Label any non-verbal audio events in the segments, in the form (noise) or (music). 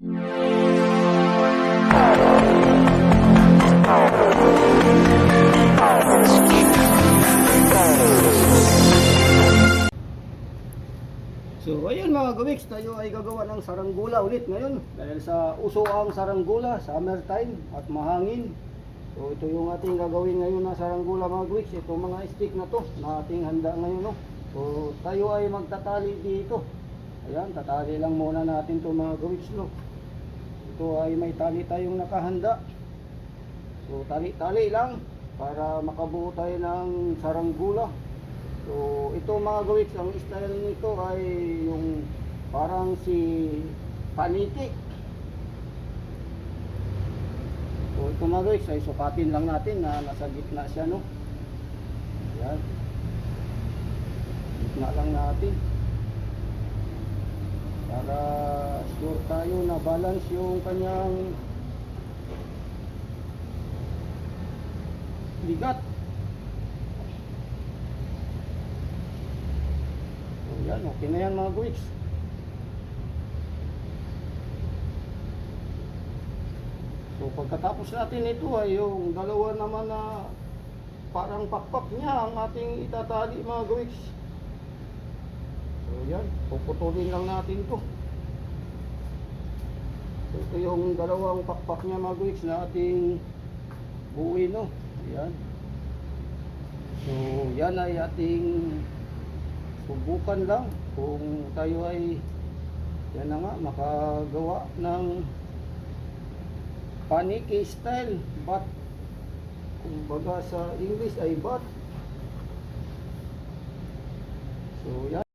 So ayun mga gawiks, tayo ay gagawa ng saranggula ulit ngayon dahil sa uso ang saranggula, summertime at mahangin. So ito yung ating gagawin ngayon na saranggula mga gawiks, ito mga stick na to na ating handa ngayon no. So tayo ay magtatali dito. Ayan, tatali lang muna natin to mga gawiks no. Ito ay may tali tayong nakahanda. So tali-tali lang para makabuo tayo ng saranggula. So, ito mga gawiks, ang style nito ay yung parang si paniki. So, ito mga gawiks, ay sukatin lang natin na nasa gitna siya, no? Yan. Gitna lang natin. Para sure tayo na balance yung kanyang bigat. So, yan, okay na yan mga guwiks. So pagkatapos natin ito ay yung dalawa naman na parang pakpak niya ang ating itatali mga guwiks. So yan, puputulin lang natin to. Ito yung dalawang pakpak niya mga guwiks na ating buuin no. Yan. So yan ay ating subukan lang kung tayo ay yan na nga makagawa ng paniki style but kumbaga sa English ay but so yan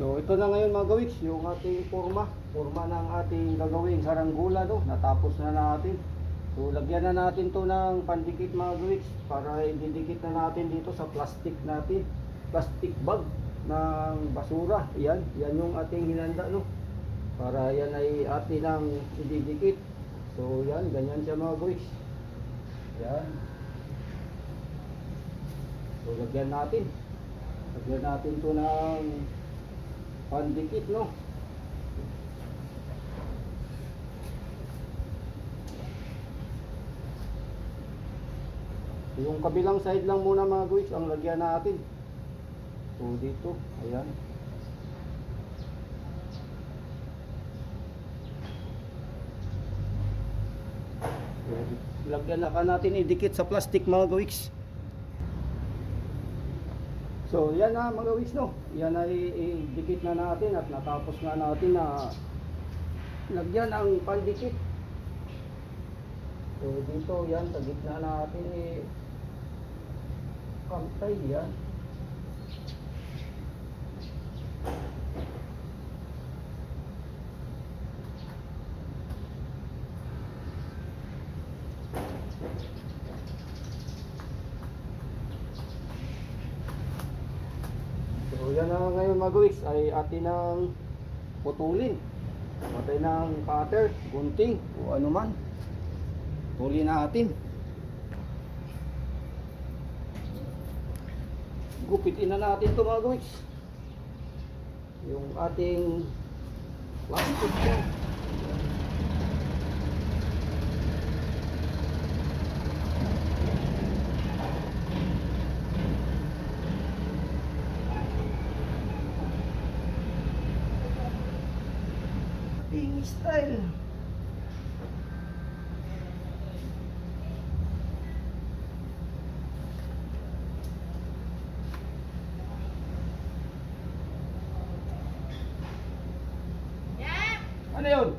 So ito na ngayon mga gawiks, yung ating forma, forma ng ating gagawing saranggula no, natapos na natin. So lagyan na natin to ng pandikit mga gawiks para ididikit na natin dito sa plastic natin, plastic bag ng basura. Yan, yan yung ating hinanda no. Para yan ay atin ang ididikit. So yan, ganyan siya mga gawiks. Yan. So lagyan natin. Lagyan natin to ng pandikit no? Yung kabilang side lang muna mga guys ang lagyan natin. So dito ayan. Lagyan na ka natin idikit sa plastic mga guys So, yan na mga wis no. Yan ay idikit na natin at natapos na natin na lagyan ang pandikit. So, dito yan sa gitna natin eh kantay yan. So yan na ngayon mga guys ay atin ang putulin. Matay ng cutter, gunting o ano man. Putulin natin. Gupitin na natin ito mga guys. Yung ating plastic niya. Ating style. Ano yun?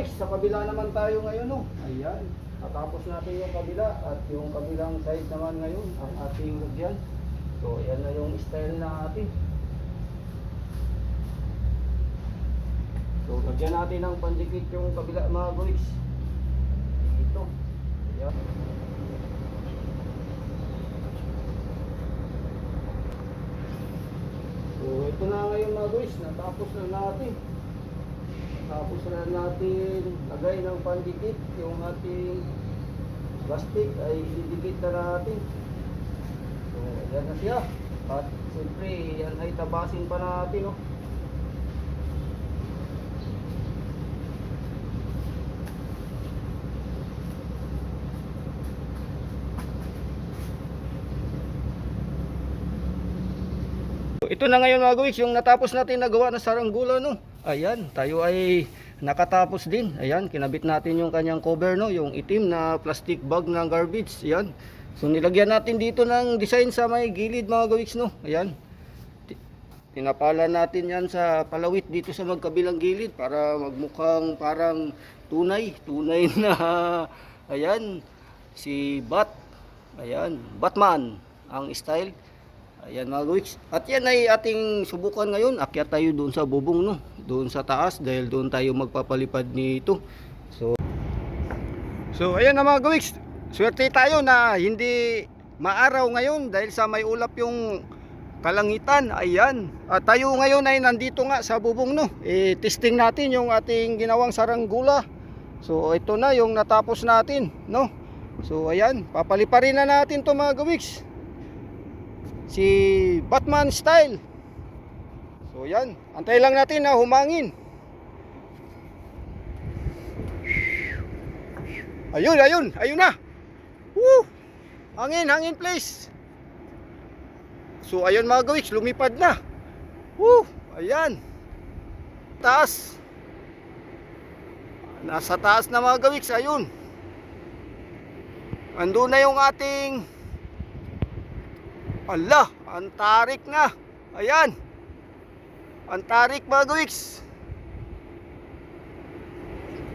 Guys, sa kabila naman tayo ngayon, no? Ayan. Natapos natin yung kabila at yung kabilang side naman ngayon, ang ating lagyan. So, ayan na yung style natin. So, lagyan natin ng pandikit yung kabila mga guys. Ito. Ayan. So, ito na ngayon mga guys. Natapos na natin. Tapos na natin lagay ng pandikit yung ating plastic ay ididikit na natin. So, yan na siya. At siyempre, yan ay tabasin pa natin. Oh. Ito na ngayon mga guys, yung natapos natin nagawa na saranggula no. Ayan, tayo ay nakatapos din. Ayan, kinabit natin yung kanyang cover no, yung itim na plastic bag ng garbage. Ayan. So nilagyan natin dito ng design sa may gilid mga guys no. Ayan. Ti- Tinapala natin yan sa palawit dito sa magkabilang gilid para magmukhang parang tunay, tunay (laughs) na ayan si Bat. Ayan, Batman ang style. Ayan mga guys. At yan ay ating subukan ngayon. Akyat tayo doon sa bubong no. Doon sa taas dahil doon tayo magpapalipad nito. So So ayan na mga guys. Swerte tayo na hindi maaraw ngayon dahil sa may ulap yung kalangitan. Ayan. At tayo ngayon ay nandito nga sa bubong no. E, testing natin yung ating ginawang saranggula. So ito na yung natapos natin no. So ayan, papaliparin na natin to mga gawiks si Batman style. So yan, antay lang natin na humangin. Ayun, ayun, ayun na. Woo! Hangin, hangin please. So ayun mga gawiks, lumipad na. Woo! Ayan. Taas. Nasa taas na mga gawiks, ayun. Andun na yung ating Ala, ang tarik na. Ayan. Ang mga gawiks.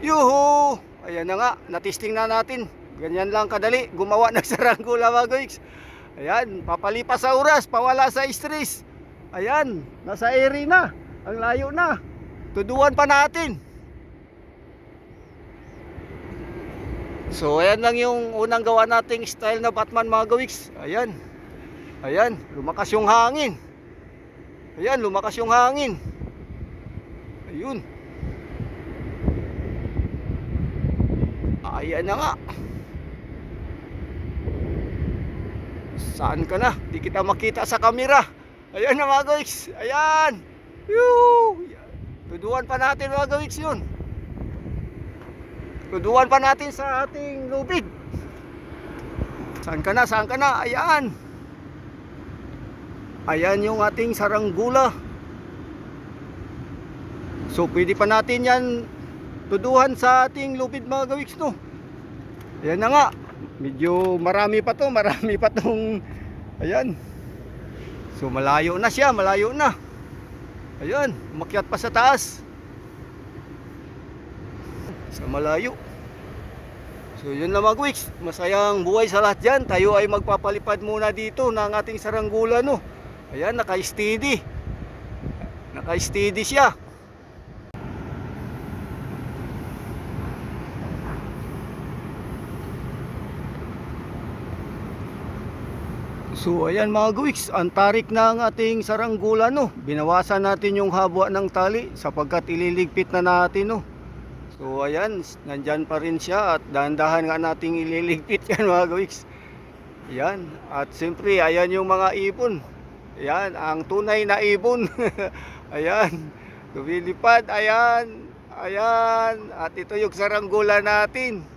Yuhu! Ayan na nga, natisting na natin. Ganyan lang kadali, gumawa (laughs) ng saranggula mga gawiks. Ayan, papalipas sa oras, pawala sa stress. Ayan, nasa area na. Ang layo na. Tuduan pa natin. So, ayan lang yung unang gawa nating style na Batman mga gawiks. Ayan. Ayan, lumakas yung hangin. Ayan, lumakas yung hangin. Ayun. Ayan na nga. Saan ka na? Di kita makita sa kamera. Ayan na mga gawiks. Ayan. Yoo. Tuduan pa natin mga gawiks yun. Tuduan pa natin sa ating lubid. Saan ka na? Saan ka na? Ayan. Ayan yung ating saranggula. So pwede pa natin yan tuduhan sa ating lubid mga gawiks no. Ayan na nga. Medyo marami pa to, (laughs) marami pa tong ayan. So malayo na siya, malayo na. Ayan, umakyat pa sa taas. Sa malayo. So yun lang mga gawiks. Masayang buhay sa lahat dyan. Tayo ay magpapalipad muna dito ng ating saranggula no. Ayan, naka-steady. Naka-steady siya. So ayan mga gawiks, ang tarik ng ating saranggula no. Binawasan natin yung habwa ng tali sapagkat ililigpit na natin no. So ayan, nandyan pa rin siya at dahan-dahan nga nating ililigpit (laughs) yan mga gawiks. Yan, at siyempre ayan yung mga ibon. Ayan, ang tunay na ibon. (laughs) ayan, lumilipad, ayan, ayan. At ito yung saranggula natin.